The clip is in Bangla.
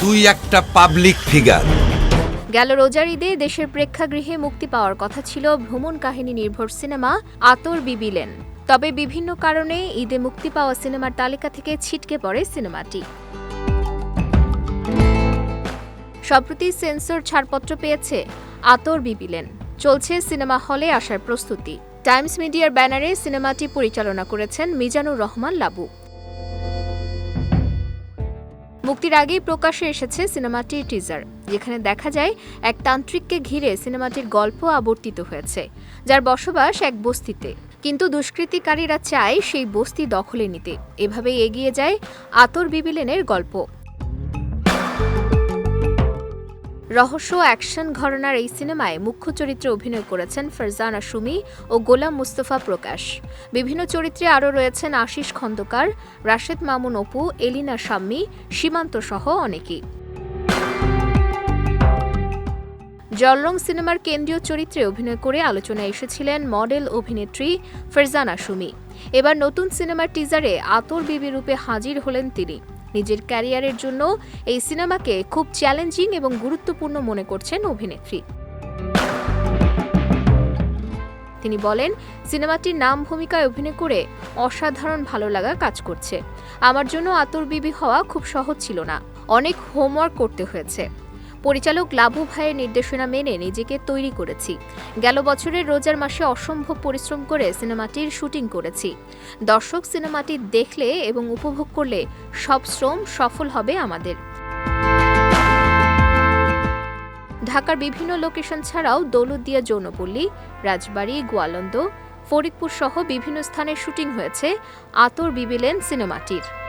তুই একটা পাবলিক ফিগার গেল রোজার ঈদে দেশের প্রেক্ষাগৃহে মুক্তি পাওয়ার কথা ছিল ভ্রমণ কাহিনী নির্ভর সিনেমা আতর বিবিলেন তবে বিভিন্ন কারণে ঈদে মুক্তি পাওয়া সিনেমার তালিকা থেকে ছিটকে পড়ে সিনেমাটি। সম্প্রতি সেন্সর ছাড়পত্র পেয়েছে আতর বিবিলেন চলছে সিনেমা হলে আসার প্রস্তুতি। টাইমস মিডিয়ার ব্যানারে সিনেমাটি পরিচালনা করেছেন মিজানুর রহমান লাবু। মুক্তির আগেই প্রকাশে এসেছে সিনেমাটির টিজার, যেখানে দেখা যায় এক তান্ত্রিককে ঘিরে সিনেমাটির গল্প আবর্তিত হয়েছে, যার বসবাস এক বস্তিতে। কিন্তু দুষ্কৃতিকারীরা চায় সেই বস্তি দখলে নিতে। এভাবেই এগিয়ে যায় আতর বিবিলেনের গল্প। রহস্য অ্যাকশন ঘরনার এই সিনেমায় মুখ্য চরিত্রে অভিনয় করেছেন ফারজানা সুমি ও গোলাম মুস্তফা প্রকাশ। বিভিন্ন চরিত্রে আরও রয়েছেন আশিস খন্দকার, রাশেদ মামুন অপু, এলিনা সাম্মি সীমান্ত সহ অনেকেই। জলরং সিনেমার কেন্দ্রীয় চরিত্রে অভিনয় করে আলোচনায় এসেছিলেন মডেল অভিনেত্রী ফারজানা সুমি। এবার নতুন সিনেমার টিজারে আতর বিবি রূপে হাজির হলেন তিনি। নিজের ক্যারিয়ারের জন্য এই সিনেমাকে খুব চ্যালেঞ্জিং এবং গুরুত্বপূর্ণ মনে করছেন অভিনেত্রী। তিনি বলেন, সিনেমাটির নাম ভূমিকায় অভিনয় করে অসাধারণ ভালো লাগা কাজ করছে। আমার জন্য আতর বিবি হওয়া খুব সহজ ছিল না। অনেক হোমওয়ার্ক করতে হয়েছে। পরিচালক লাভু ভাইয়ের নির্দেশনা মেনে নিজেকে তৈরি করেছি। গেল বছরের রোজার মাসে অসম্ভব পরিশ্রম করে সিনেমাটির শুটিং করেছি। দর্শক সিনেমাটি দেখলে এবং উপভোগ করলে সব শ্রম সফল হবে আমাদের। ঢাকার বিভিন্ন লোকেশন ছাড়াও দৌলতদিয়া যৌনপল্লী, রাজবাড়ী, গোয়ালন্দ, ফরিদপুর সহ বিভিন্ন স্থানে শুটিং হয়েছে আতর বিবিলেন সিনেমাটির।